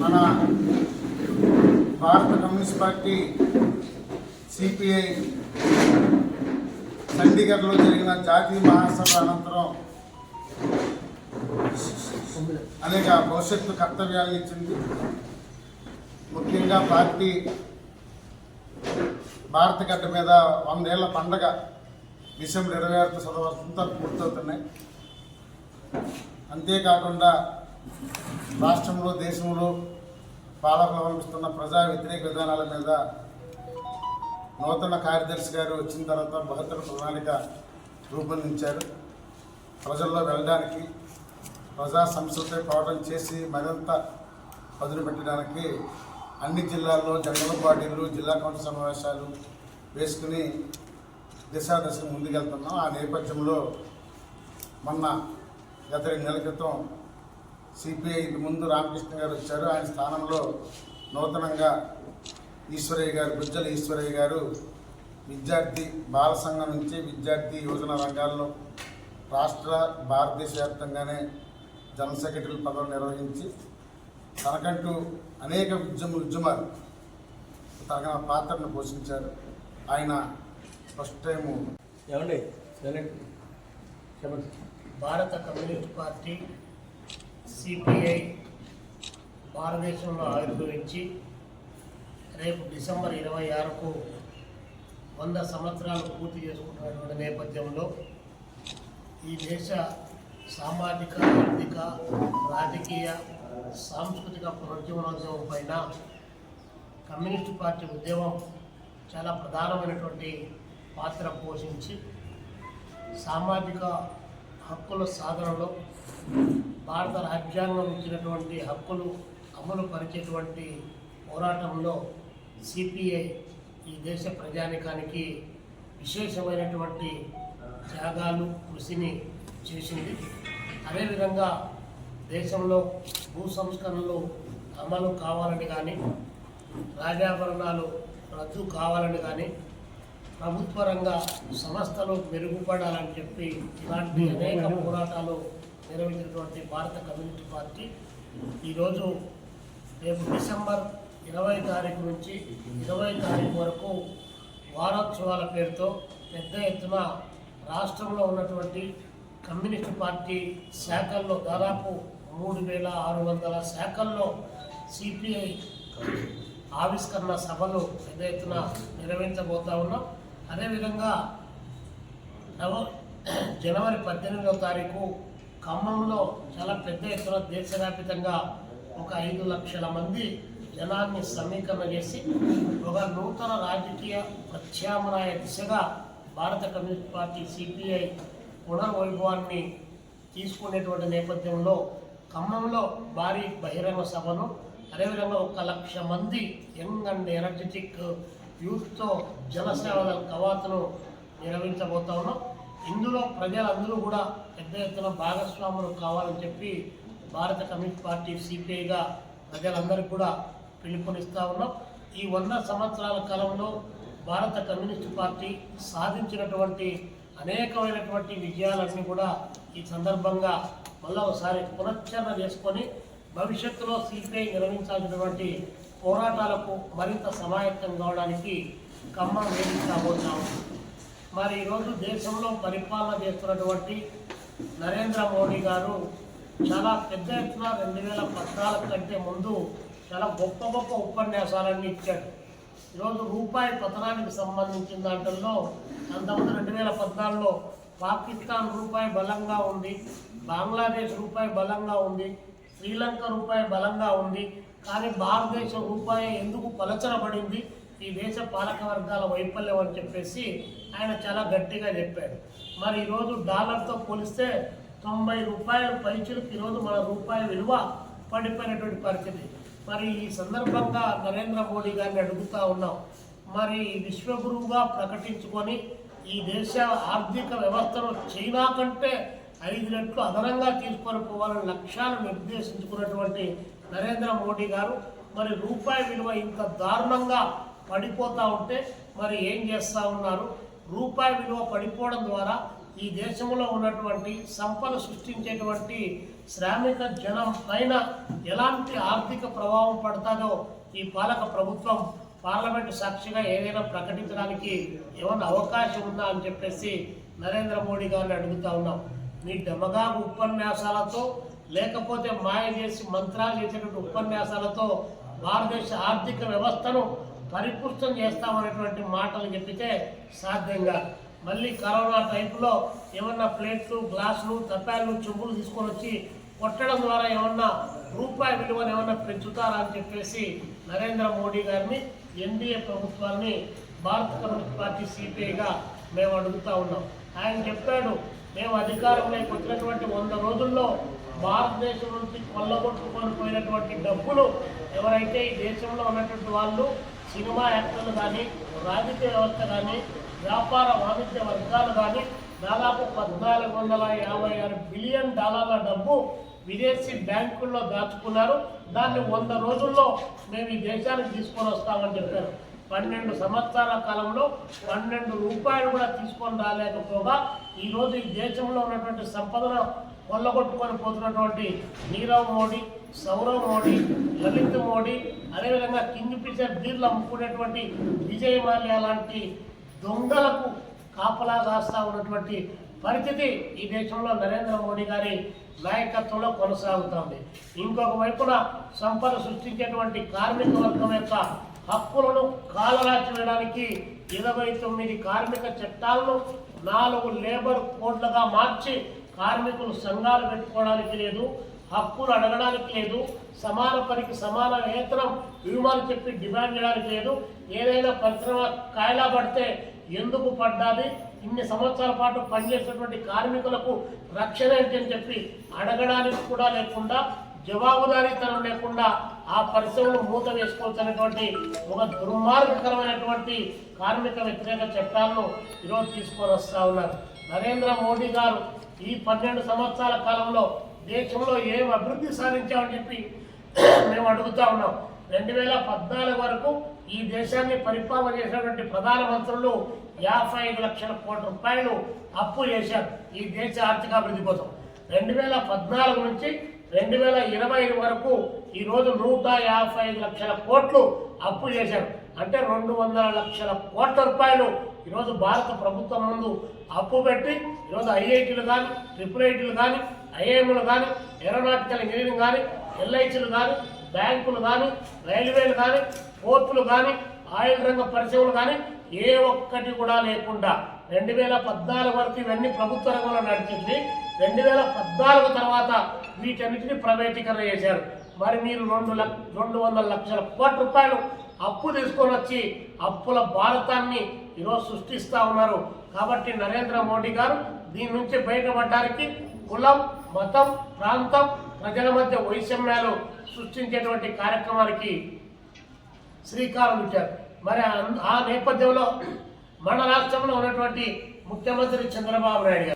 మన భారత communist party CPI చండీగఢ్లో జరిగిన జాతీయ మహాసభ అనంతరం అనేక భవిష్యత్తు కర్తవ్యాలు ఇచ్చింది. ముఖ్యంగా పార్టీ భారత గడ్డ మీద వందేళ్ళ పండగ డిసెంబర్ ఇరవై ఆరు సంవత్సరంతో పూర్తవుతున్నాయి అంతేకాకుండా రాష్ట్రంలో దేశంలో పాలకులు అవలంబిస్తున్న ప్రజా వ్యతిరేక విధానాల మీద నూతన కార్యదర్శి గారు వచ్చిన తర్వాత బహుత్తర ప్రణాళిక రూపొందించారు. ప్రజల్లో వెళ్ళడానికి ప్రజా సమస్యలపై పోరాటం చేసి మరింత పదును పెట్టడానికి అన్ని జిల్లాల్లో జనరల్ పార్టీలు జిల్లా కౌన్సిల్ సమావేశాలు వేసుకుని దిశాదశకు ముందుకెళ్తున్నాం. ఆ నేపథ్యంలో మొన్న గత రెండు నెలల క్రితం సిపిఐ ముందు రామకృష్ణ గారు వచ్చారు. ఆయన స్థానంలో నూతనంగా ఈశ్వరయ్య గారు గుజ్జల ఈశ్వరయ్య గారు విద్యార్థి బాల సంఘం నుంచి విద్యార్థి యువజన రంగాల్లో రాష్ట్ర భారతదేశ వ్యాప్తంగానే జనరల్ సెక్రటరీ పదవి నిర్వహించి తనకంటూ అనేక ఉద్యమ ఉద్యమాలు తన పాత్రను పోషించారు. ఆయన ఫస్ట్ టైము ఏమండి? భారత కమ్యూనిస్ట్ పార్టీ సిపిఐ భారతదేశంలో ఆవిర్భవించి రేపు డిసెంబర్ ఇరవై ఆరుకు వంద సంవత్సరాలు పూర్తి చేసుకుంటున్నటువంటి నేపథ్యంలో ఈ దేశ సామాజిక ఆర్థిక రాజకీయ సాంస్కృతిక పునరుజ్జీవనోద్యమం పైన కమ్యూనిస్ట్ పార్టీ ఉద్యమం చాలా ప్రధానమైనటువంటి పాత్ర పోషించి సామాజిక హక్కుల సాధనలో భారత రాజ్యాంగం ఇచ్చినటువంటి హక్కులు అమలు పరిచేటువంటి పోరాటంలో సిపిఐ ఈ దేశ ప్రజానికానికి విశేషమైనటువంటి త్యాగాలు కృషిని చేసింది. అదేవిధంగా దేశంలో భూ సంస్కరణలు అమలు కావాలని కానీ రాజాభరణాలు రద్దు కావాలని కానీ ప్రభుత్వ రంగ సంస్థలు మెరుగుపడాలని చెప్పి ఇలాంటి అనేక పోరాటాలు నిర్వహించినటువంటి భారత కమ్యూనిస్ట్ పార్టీ ఈరోజు రేపు డిసెంబర్ ఇరవై తారీఖు నుంచి ఇరవై తారీఖు వరకు వారోత్సవాల పేరుతో పెద్ద ఎత్తున రాష్ట్రంలో ఉన్నటువంటి కమ్యూనిస్ట్ పార్టీ శాఖల్లో దాదాపు మూడు వేల ఆరు వందల శాఖల్లో సిపిఐ ఆవిష్కరణ సభలు పెద్ద ఎత్తున నిర్వహించబోతా ఉన్నాం. అదేవిధంగా నవ జనవరి పద్దెనిమిదవ తారీఖు ఖమ్మంలో చాలా పెద్ద ఎత్తున దేశవ్యాప్తంగా ఒక ఐదు లక్షల మంది జనాన్ని సమీకరణ చేసి ఒక నూతన రాజకీయ ప్రత్యామ్నాయ దిశగా భారత కమ్యూనిస్ట్ పార్టీ సిపిఐ పునర్వైభవాన్ని తీసుకునేటువంటి నేపథ్యంలో ఖమ్మంలో భారీ బహిరంగ సభను అదేవిధంగా ఒక లక్ష మంది యంగ్ అండ్ ఎనర్జెటిక్ యూత్తో జనసేవల కవాతును నిర్వహించబోతా ఉన్నాం. ఇందులో ప్రజలందరూ కూడా పెద్ద ఎత్తున భాగస్వాములు కావాలని చెప్పి భారత కమ్యూనిస్ట్ పార్టీ సిపిఐగా ప్రజలందరికీ కూడా పిలుపునిస్తా ఉన్నాం. ఈ వంద సంవత్సరాల కాలంలో భారత కమ్యూనిస్ట్ పార్టీ సాధించినటువంటి అనేకమైనటువంటి విజయాలన్నీ కూడా ఈ సందర్భంగా మళ్ళా ఒకసారి పునశ్చరణ చేసుకొని భవిష్యత్తులో సిపిఐ నిర్వహించాల్సినటువంటి పోరాటాలకు మరింత సమాయత్తం కావడానికి ఖమ్మం వేదిక కాబోతున్నాము మరి ఈరోజు దేశంలో పరిపాలన చేస్తున్నటువంటి నరేంద్ర మోడీ గారు చాలా పెద్ద ఎత్తున రెండు వేల పద్నాలుగు కంటే ముందు చాలా గొప్ప గొప్ప ఉపన్యాసాలన్నీ ఇచ్చాడు. ఈరోజు రూపాయి పతనానికి సంబంధించిన దాంట్లో అంతకుముందు రెండు వేల పద్నాలుగులో పాకిస్తాన్ రూపాయి బలంగా ఉంది బంగ్లాదేశ్ రూపాయి బలంగా ఉంది శ్రీలంక రూపాయి బలంగా ఉంది కానీ భారతదేశం రూపాయి ఎందుకు పలచనబడింది ఈ దేశ పాలక వర్గాల వైఫల్యం అని చెప్పేసి ఆయన చాలా గట్టిగా చెప్పాడు. మరి ఈరోజు డాలర్తో పోలిస్తే తొంభై రూపాయల పైచులకు ఈరోజు మన రూపాయి విలువ పడిపోయినటువంటి పరిస్థితి. మరి ఈ సందర్భంగా నరేంద్ర మోడీ గారిని అడుగుతూ ఉన్నాం. మరి విశ్వగురువుగా ప్రకటించుకొని ఈ దేశ ఆర్థిక వ్యవస్థను చైనా కంటే ఐదు రెట్లు అదనంగా తీసుకొని పోవాలని లక్ష్యాలు నిర్దేశించుకున్నటువంటి నరేంద్ర మోడీ గారు మరి రూపాయి విలువ ఇంత దారుణంగా పడిపోతూ ఉంటే మరి ఏం చేస్తూ ఉన్నారు? రూపాయి విలువ పడిపోవడం ద్వారా ఈ దేశంలో ఉన్నటువంటి సంపద సృష్టించేటువంటి శ్రామిక జనం పైన ఎలాంటి ఆర్థిక ప్రభావం పడతాదో ఈ పాలక ప్రభుత్వం పార్లమెంటు సాక్షిగా ఏదైనా ప్రకటించడానికి ఏమైనా అవకాశం ఉందా అని చెప్పేసి నరేంద్ర మోడీ గారిని అడుగుతా ఉన్నాం. మీ డమగాగు ఉపన్యాసాలతో లేకపోతే మాయ చేసి మంత్రాలు చేసేటువంటి ఉపన్యాసాలతో భారతదేశ ఆర్థిక వ్యవస్థను పరిపుష్టం చేస్తామనేటువంటి మాటలు చెప్పితే సాధ్యంగా. మళ్ళీ కరోనా టైంలో ఏమన్నా ప్లేట్లు గ్లాసులు తప్పాలు చెప్పులు తీసుకొని వచ్చి కొట్టడం ద్వారా ఏమన్నా రూపాయి విలువను ఏమన్నా పెంచుతారా అని చెప్పేసి నరేంద్ర మోడీ గారిని ఎన్డీఏ ప్రభుత్వాన్ని భారత కమ్యూనిస్ట్ పార్టీ సిపిఐగా మేము అడుగుతా ఉన్నాం. ఆయన చెప్పాడు మేము అధికారంలోకి వచ్చినటువంటి వంద రోజుల్లో భారతదేశం నుంచి కొల్లగొట్టుకొని పోయినటువంటి డబ్బులు ఎవరైతే ఈ దేశంలో ఉన్నటువంటి వాళ్ళు సినిమా యాక్టర్లు కానీ రాజకీయ వ్యవస్థ కానీ వ్యాపార వాణిజ్య వర్గాలు కానీ దాదాపు పద్నాలుగు వందల యాభై ఆరు బిలియన్ డాలర్ల డబ్బు విదేశీ బ్యాంకుల్లో దాచుకున్నారు. దాన్ని వంద రోజుల్లో మేము ఈ దేశానికి తీసుకొని వస్తామని చెప్పారు. పన్నెండు సంవత్సరాల కాలంలో పన్నెండు రూపాయలు కూడా తీసుకొని రాలేకపోగా ఈరోజు ఈ దేశంలో ఉన్నటువంటి సంపదను కొల్లగొట్టుకొని పోతున్నటువంటి నీరవ్ మోడీ సౌరవ్ మోడీ లలిత్ మోడీ అదేవిధంగా కింగ్ ఫిషర్ బీర్లు అమ్ముకునేటువంటి విజయ్ మాల్యా లాంటి దొంగలకు కాపలా కాస్తా ఉన్నటువంటి పరిస్థితి ఈ దేశంలో నరేంద్ర మోడీ గారి నాయకత్వంలో కొనసాగుతోంది. ఇంకొక వైపున సంపద సృష్టించేటువంటి కార్మిక వర్గం యొక్క హక్కులను కాలరాచి వేయడానికి ఇరవై తొమ్మిది కార్మిక చట్టాలను నాలుగు లేబర్ కోడ్లుగా మార్చి కార్మికులు సంఘాలు పెట్టుకోవడానికి లేదు హక్కులు అడగడానికి లేదు సమాన పనికి సమాన వేతనం ఇవ్వమని చెప్పి డిమాండ్ చేయడానికి లేదు. ఏదైనా పరిశ్రమ కాయలా పడితే ఎందుకు పడ్డాది? ఇన్ని సంవత్సరాల పాటు పనిచేసినటువంటి కార్మికులకు రక్షణ ఏంటని చెప్పి అడగడానికి కూడా లేకుండా జవాబుదారీతనం లేకుండా ఆ పరిశ్రమను మూత వేసుకోవాల్సినటువంటి ఒక దుర్మార్గకరమైనటువంటి కార్మిక వ్యతిరేక చట్టాలను ఈరోజు తీసుకొని వస్తా ఉన్నారు. నరేంద్ర మోడీ గారు ఈ పన్నెండు సంవత్సరాల కాలంలో దేశంలో ఏం అభివృద్ధి సాధించామని చెప్పి మేము అడుగుతా ఉన్నాం. రెండు వేల పద్నాలుగు వరకు ఈ దేశాన్ని పరిపాలన చేసినటువంటి ప్రధానమంత్రులు యాభై ఐదు లక్షల కోట్ల రూపాయలు అప్పు చేశారు ఈ దేశ ఆర్థిక అభివృద్ధి కోసం. రెండు వేల పద్నాలుగు నుంచి రెండు వేల ఇరవై ఐదు వరకు ఈరోజు నూట యాభై ఐదు లక్షల కోట్లు అప్పు చేశారు. అంటే రెండు వందల లక్షల కోట్ల రూపాయలు ఈరోజు భారత ప్రభుత్వం ముందు అప్పు పెట్టి ఈరోజు ఐఐటీలు కానీ ట్రిపుల్ ఐటీలు కానీ ఐఐఎంలు కానీ ఏరోనాటికల్ ఇంజనీరింగ్ కానీ ఎల్ఐసీలు కానీ బ్యాంకులు కానీ రైల్వేలు కానీ పోర్టులు కానీ ఆయిల్ రంగ పరిశ్రమలు కానీ ఏ ఒక్కటి కూడా లేకుండా రెండు వేల పద్నాలుగు వరకు ఇవన్నీ ప్రభుత్వ రంగంలో నడిచింది. రెండు వేల పద్నాలుగు తర్వాత వీటన్నిటిని ప్రైవేటీకరణ చేశారు. మరి మీరు రెండు లక్ష రెండు వందల లక్షల కోట్ల రూపాయలు అప్పు తీసుకొని వచ్చి అప్పుల భారతాన్ని ఈరోజు సృష్టిస్తూ ఉన్నారు. కాబట్టి నరేంద్ర మోడీ గారు దీని నుంచి బయటపడడానికి కులం మతం ప్రాంతం ప్రజల మధ్య వైషమ్యాలు సృష్టించేటువంటి కార్యక్రమానికి శ్రీకారం ఇచ్చారు మరి ఆ- ఆ నేపథ్యంలో మన రాష్ట్రంలో ఉన్నటువంటి ముఖ్యమంత్రి చంద్రబాబు నాయుడు గారు